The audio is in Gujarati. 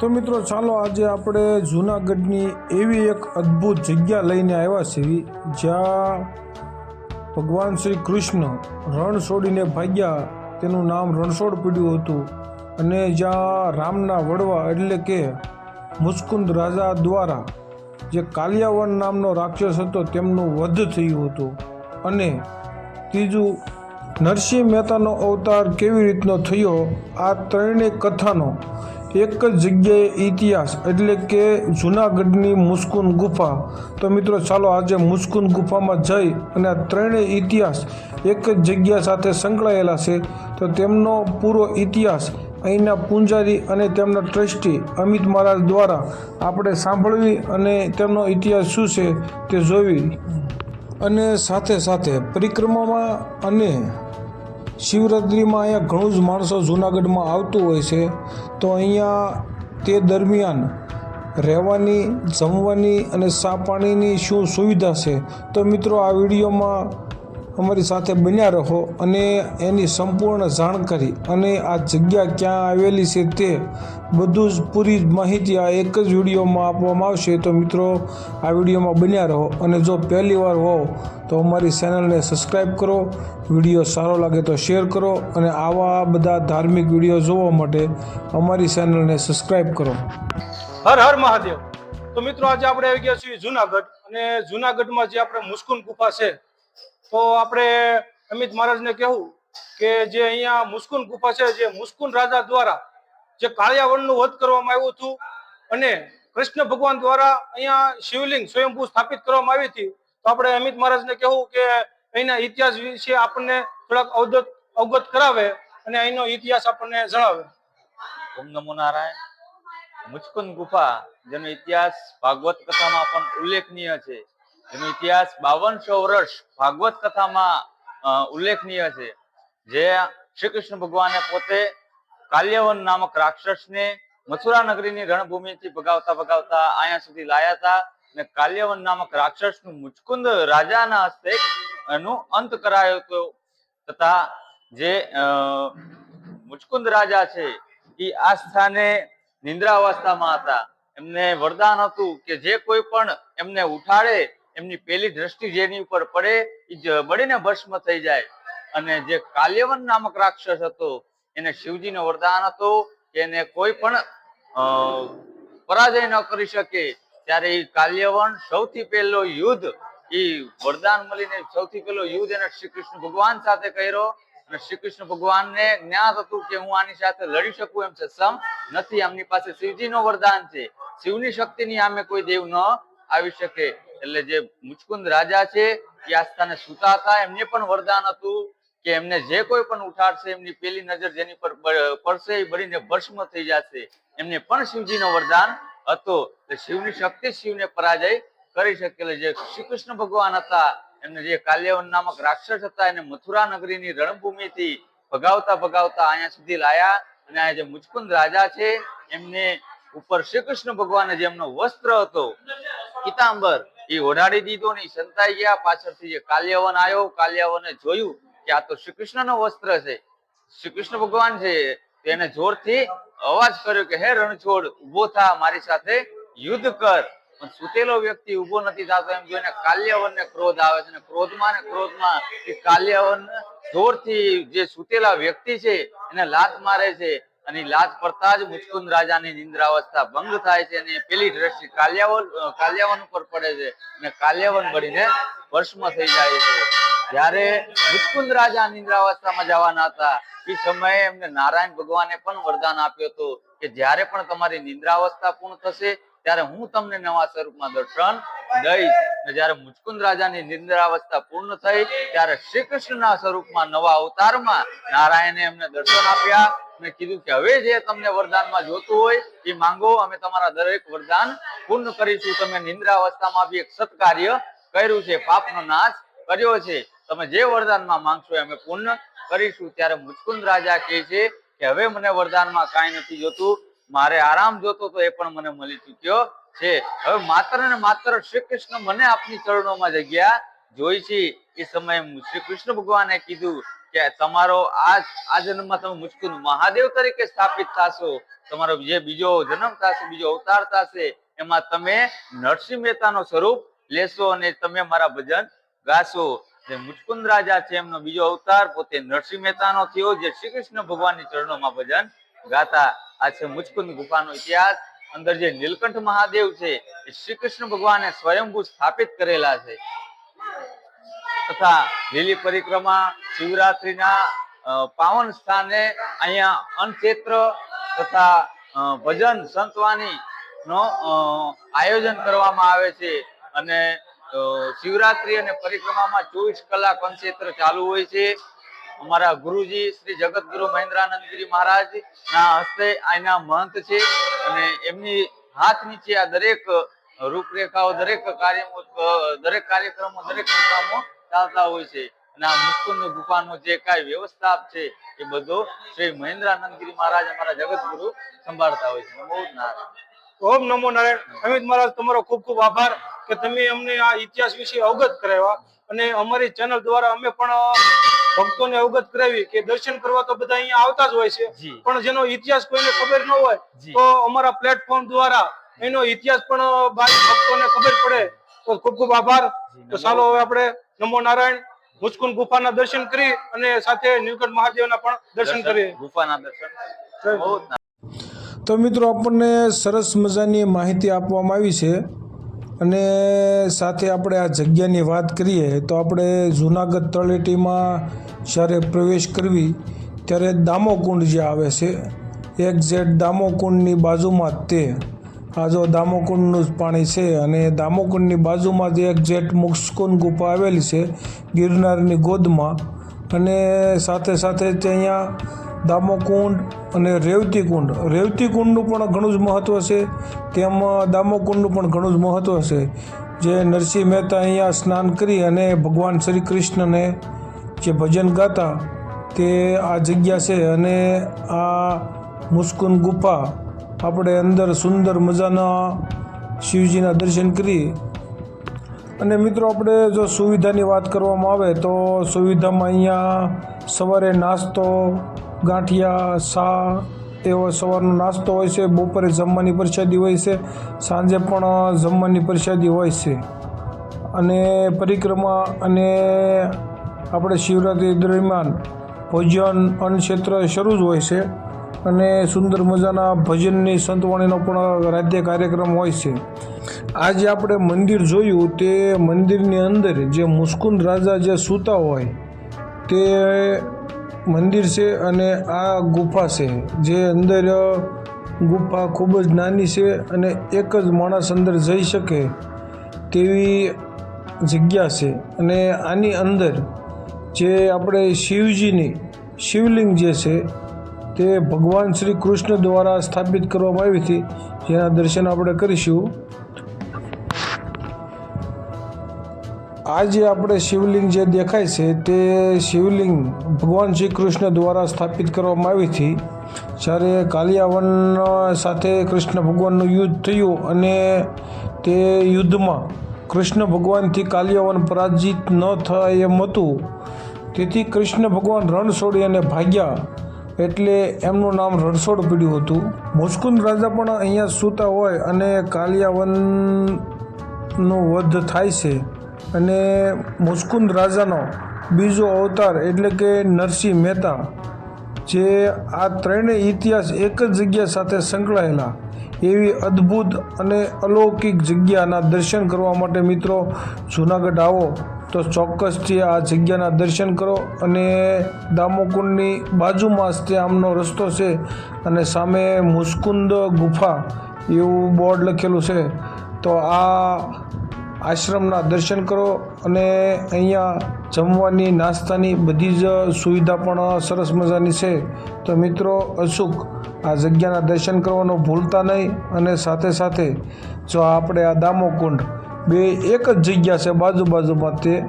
તો મિત્રો ચાલો આજે આપણે જૂનાગઢની એવી એક અદ્ભુત જગ્યા લઈને આવ્યા છીએ, જ્યાં ભગવાન શ્રી કૃષ્ણ રણ છોડીને ભાગ્યા. તેનું નામ રણછોડ પડ્યું હતું અને જ્યાં રામના વડવા એટલે કે મુસ્કુંદ રાજા દ્વારા જે કાલિયાવન નામનો રાક્ષસ હતો તેમનું વધ થયું હતું. અને ત્રીજું, નરસિંહ મહેતાનો અવતાર કેવી રીતનો થયો? આ ત્રણેય કથાનો એક જ જગ્યાએ ઇતિહાસ એટલે કે જૂનાગઢની મુસ્કુન ગુફા. તો મિત્રો, ચાલો આજે મુસ્કુન ગુફામાં જઈ અને આ ત્રણેય ઇતિહાસ એક જ જગ્યા સાથે સંકળાયેલા છે. તો તેમનો પૂરો ઇતિહાસ અહીંના પૂંજારી અને તેમના ટ્રસ્ટી અમિત મહારાજ દ્વારા આપણે સાંભળવી અને તેમનો ઇતિહાસ શું છે તે જોવી. અને સાથે સાથે પરિક્રમામાં અને શિવરાત્રિમાં અહીંયા ઘણું જ માણસો જૂનાગઢમાં આવતું હોય છે. તો અહીંયા તે દરમિયાન રહેવાની, જમવાની અને ચા પાણીની શું સુવિધા છે? તો મિત્રો, આ વિડીયોમાં અમારી સાથે બન્યા રહો અને એની સંપૂર્ણ જાણકારી અને આ જગ્યા ક્યાં આવેલી છે તે બધું જ પૂરી માહિતી આ એક જ વિડીયોમાં આપવામાં આવશે. તો મિત્રો, આ વિડીયોમાં બન્યા રહો અને જો પહેલી વાર હોવ તો અમારી ચેનલને સબસ્ક્રાઈબ કરો, વીડિયો સારો લાગે તો શેર કરો અને આવા બધા ધાર્મિક વીડિયો જોવા માટે અમારી ચેનલને સબસ્ક્રાઈબ કરો. હર હર મહાદેવ. તો મિત્રો, આજે આપણે આવી ગયા છીએ જુનાગઢ અને જુનાગઢમાં જે આપણે મુસ્કુન ગુફા છે તો આપણે અમિત મહારાજને કહેવું કે જે અહીંયા મુસ્કુન ગુફા છે, જે મુસ્કુન રાજા દ્વારા જે કાળિયાવનનું વધ કરવામાં આવ્યું હતું અને કૃષ્ણ ભગવાન દ્વારા અહીંયા શિવલિંગ સ્વયંભૂ સ્થાપિત કરવામાં આવી હતી, તો આપણે અમિત મહારાજને કહેવું કે અહીંના ઇતિહાસ વિશે આપણને થોડાક અવગત અવગત કરાવે અને અહીંનો ઇતિહાસ આપણને જણાવે. ઓમ નમો નારાયણ. મુચકુંદ ગુફા, જેનો ઇતિહાસ ભાગવત કથામાં પણ ઉલ્લેખનીય છે જેનો ઇતિહાસ બાવનસો વર્ષ ભાગવત કથામાં ઉલ્લેખનીય છે. જે શ્રી કૃષ્ણ ભગવાને પોતે કાલ્યવન નામક રાક્ષસને મથુરા નગરીની રણભૂમિથી ભગાવતા ભગાવતા અહીંયા સુધી લાયા હતા અને કાલ્યવન નામક રાક્ષસનું મુચકુંદ રાજાના હસ્તે એનું અંત કરાયો હતો. તથા જે મુચકુંદ રાજા છે એ આ સ્થાને નિંદ્રાવસ્થામાં હતા. એમને વરદાન હતું કે જે કોઈ પણ એમને ઉઠાડે એમની પેલી દ્રષ્ટિ જેની ઉપર પડે એ બળીને ભસ્મ થઈ જાય. અને જે કાલ્યવન નામક રાક્ષસ હતો, એને શિવજીનો વરદાન હતો કે એને કોઈ પણ પરાજય ન કરી શકે. ત્યારે એ કાલ્યવન સૌથી પહેલો યુદ્ધ એ વરદાન મળીને સૌથી પહેલો યુદ્ધ એને શ્રી કૃષ્ણ ભગવાન સાથે કર્યો. અને શ્રી કૃષ્ણ ભગવાનને જ્ઞાત હતું કે હું આની સાથે લડી શકું એમ સક્ષમ નથી. આમની પાસે શિવજીનો વરદાન છે. શિવની શક્તિની સામે કોઈ દેવ ન આવી શકે. એટલે જે મુચકુંદ રાજા છે, એ આ સ્થાને સૂતા હતા એમને પણ વરદાન હતું કે એમને જે કોઈ પણ ઉઠાડશે, એમની પેલી નજર જેની પર પડશે, એ બળીને ભસ્મ થઈ જશે. એમને પણ શિવજીનો વરદાન હતો. શિવની શક્તિ શિવને પરાજય કરી શકેલ. જે શ્રી કૃષ્ણ ભગવાન હતા, એમને જે કાલ્યવન નામક રાક્ષસ હતા, એને મથુરા નગરીની રણભૂમિથી ભગાવતા ભગાવતા અહીંયા સુધી લાયા. અને અહીંયા જે મુચકુંદ રાજા છે, એમને ઉપર શ્રી કૃષ્ણ ભગવાન જે એમનો વસ્ત્ર હતો પિતાંબર એ ઓઢાડી દીધો ને સંતાઈ ગયા, પાછળથી કાલ્યવન આવ્યો, કાલ્યવને જોયું કે આ તો શ્રી કૃષ્ણનો વસ્ત્ર છે. શ્રી કૃષ્ણ ભગવાન છે તેને જોરથી અવાજ કર્યો કે, હે રણછોડ ઊભો થા, મારી સાથે યુદ્ધ કર. પણ સુતેલો વ્યક્તિ ઊભો નથી થતો, એમ જોઈને કાલ્યવનને ક્રોધ આવે છે. ક્રોધમાં ને ક્રોધમાં એ કાલ્યવન જોરથી જે સુતેલા વ્યક્તિ છે, એને લાત મારે છે. અને લાત પડતા જ મુચકુંદ રાજાની નિંદ્રાવસ્થા ભંગ થાય છે અને પેલી દ્રષ્ટિ કાલ્યાવન કાલ્યાવન ઉપર પડે છે અને કાલ્યાવન બળીને વર્ષમાં થઈ જાય છે. જ્યારે મુચકુંદ રાજા નિંદ્રાવસ્થામાં જવાના હતા, એ સમયે એમને નારાયણ ભગવાને પણ વરદાન આપ્યું હતું કે જ્યારે પણ તમારી નિંદ્રાવસ્થા પૂર્ણ થશે, ત્યારે હું તમને નવા સ્વરૂપમાં દર્શન દઈશ જયારે મુચકુંદ રાજાની નિંદ્રાવસ્થા પૂર્ણ થઈ, ત્યારે શ્રી કૃષ્ણના સ્વરૂપમાં નવા અવતારમાં નારાયણે એમને દર્શન આપ્યા મેં કીધું કે હવે જે તમને વરદાનમાં જોતું હોય એ માંગો, અમે તમારા દરેક વરદાન પૂર્ણ કરીશું. તમે નિંદ્રાવસ્થામાં બી એક સત્કાર્ય કર્યું છે, પાપનો નાશ કર્યો છે. તમે જે વરદાનમાં માંગશો અમે પૂર્ણ કરીશું. ત્યારે મુચકુંદ રાજા કહે છે કે હવે મને વરદાનમાં કાંઈ નથી જોતું. મારે આરામ જોતો તો એ પણ મને મળી ચૂક્યો છે. હવે માત્ર ને માત્ર શ્રી કૃષ્ણ મને આપની ચરણોમાં જગ્યા જોઈ છે, એ સમયે શ્રી કૃષ્ણ ભગવાને કીધું કે તમારો આ આ જન્મમાં તમે મુસ્કુન મહાદેવ તરીકે સ્થાપિત થશો. તમારો જે બીજો જન્મ થશે, બીજો અવતાર થશે, એમાં તમે નરસિંહ મહેતાનો સ્વરૂપ લેશો અને તમે મારા ભજન ગાશો. જે મુચકુંદ રાજા છે, એમનો બીજો અવતાર પોતે નરસિંહ મહેતાનો થયો, જે શ્રી કૃષ્ણ ભગવાનની ચરણોમાં ભજન ગાતા. આ છે મુચકુંદ ગુફાનો ઇતિહાસ. અંદર જે નીલકંઠ મહાદેવ છે, એ શ્રી કૃષ્ણ ભગવાને સ્વયંભૂ સ્થાપિત કરેલા છે. તથા લીલી પરિક્રમા, શિવરાત્રીના પાવન સ્થાને અહીંયા અન્નક્ષેત્ર તથા ભજન સંતવાની નો આયોજન કરવામાં આવે છે. અને શિવરાત્રી અને પરિક્રમામાં ચોવીસ કલાક અનક્ષેત્ર ચાલુ હોય છે. અમારા ગુરુજી શ્રી જગતગુરુ મહેન્દ્રાનંદગીરી મહારાજ ના હસ્તે આના મહંત છે અને એમની હાથ નીચે આ દરેક રૂપરેખાઓ, દરેક કાર્યમો, દરેક કાર્યક્રમો, દરેક પ્રોગ્રામો ચાલતા હોય છે. અને આ મુસ્કુંદ ગુફાનો જે કાંઈ વ્યવસ્થા છે એ બધો શ્રી મહેન્દ્રાનંદગીરી મહારાજ અમારા જગતગુરુ સંભાળતા હોય છે. બહુ નારાયણ ઓમ નમો નારાયણ. અમિત મહારાજ, તમારો ખૂબ ખૂબ આભાર કે તમે અમને આ ઇતિહાસ વિશે અવગત કરાવ્યા. અને અમારી ચેનલ દ્વારા અમે પણ ભક્તોને અવગત કરાવી કે દર્શન કરવા તો બધા અહીંયા આવતા જ હોય છે. પણ જેનો ઇતિહાસ કોઈને ખબર ન હોય તો અમારા પ્લેટફોર્મ દ્વારા એનો ઇતિહાસ પણ ભક્તોને ખબર પડે. તો ખૂબ ખૂબ આભાર. તો ચાલો હવે આપણે નમો નારાયણ મુસ્કુન ગુફાના દર્શન કરી અને સાથે નીલકંઠ મહાદેવના પણ દર્શન કરીએ. ગુફાના દર્શન. તો મિત્રો આપણને સરસ મજાની માહિતી આપવામાં આવી છે. અને સાથે આપણે આ જગ્યાની વાત કરીએ તો આપણે જૂનાગઢ તળેટીમાં જ્યારે પ્રવેશ કરવી, ત્યારે દામોકુંડ જે આવે છે એક્ઝેટ દામોકુંડની બાજુમાં જ તે. આ જો દામોકુંડનું જ પાણી છે અને દામોકુંડની બાજુમાં જ એક્ઝેટ મુસ્કુન ગુફા આવેલી છે ગિરનારની ગોદમાં. અને સાથે સાથે જ અહીંયા દામોકુંડ અને રેવતી કુંડ રેવતી કુંડનું પણ ઘણું જ મહત્ત્વ છે. તેમ દામોકુંડનું પણ ઘણું જ મહત્ત્વ છે. જે નરસિંહ મહેતા અહીંયા સ્નાન કરી અને ભગવાન શ્રી કૃષ્ણને જે ભજન ગાતા તે આ જગ્યા છે અને આ મુસ્કુન ગુફા આપણે અંદર સુંદર મજાના શિવજીના દર્શન કરી અને મિત્રો આપણે જો સુવિધાની વાત કરવામાં આવે તો સુવિધામાં અહીંયા સવારે નાસ્તો ગાંઠિયા, સા એવો સવારનો નાસ્તો હોય છે, બપોરે જમવાની પ્રસાદી હોય છે, સાંજે પણ જમવાની પ્રસાદી હોય છે. અને પરિક્રમા અને આપણે શિવરાત્રિ દરમિયાન ભોજન અન્નક્ષેત્ર શરૂ જ હોય છે અને સુંદર મજાના ભજનની સંતવાણીનો પણ રાજ્ય કાર્યક્રમ હોય છે. આજે આપણે મંદિર જોયું તે મંદિરની અંદર જે મુસ્કુંદ રાજા જે સૂતા હોય તે મંદિર છે અને આ ગુફા છે, જે અંદર ગુફા ખૂબ જ નાની છે અને એક જ માણસ અંદર જઈ શકે તેવી જગ્યા છે. અને આની અંદર જે આપણે શિવજીની શિવલિંગ જે છે, તે ભગવાન શ્રી કૃષ્ણ દ્વારા સ્થાપિત કરવામાં આવી હતી. જેના દર્શન આપણે કરીશું. આ જે આપણે શિવલિંગ જે દેખાય છે તે શિવલિંગ ભગવાન શ્રી કૃષ્ણ દ્વારા સ્થાપિત કરવામાં આવી હતી. જ્યારે કાલિયાવન સાથે કૃષ્ણ ભગવાનનું યુદ્ધ થયું અને તે યુદ્ધમાં કૃષ્ણ ભગવાનથી કાલિયાવન પરાજિત ન થાય એમ હતું. તેથી કૃષ્ણ ભગવાન રણ છોડી અને ભાગ્યા એટલે એમનું નામ રણછોડ પડ્યું હતું. મુસ્કુંદ રાજા પણ અહીંયા સૂતા હોય અને કાલિયાવનનો વધ થાય છે. અને મુસ્કુંદ રાજાનો બીજો અવતાર એટલે કે નરસિંહ મહેતા, જે આ ત્રણેય ઇતિહાસ એક જ જગ્યા સાથે સંકળાયેલા એવી અદ્ભુત અને અલૌકિક જગ્યાના દર્શન કરવા માટે મિત્રો જૂનાગઢ આવો તો ચોક્કસથી આ જગ્યાના દર્શન કરો અને દામોકુંડની બાજુમાં જ આમનો રસ્તો છે અને સામે મુસ્કુંદ ગુફા એવું બોર્ડ લખેલું છે. તો આ આશ્રમના દર્શન કરો અને અહીંયા જમવાની, નાસ્તાની બધી જ સુવિધા પણ સરસ મજાની છે. તો મિત્રો અચૂક આ જગ્યાના દર્શન કરવાનું ભૂલતા નહીં અને સાથે સાથે જો આપણે આ દામોકુંડ બે એક જ જગ્યા છે બાજુ બાજુમાં તે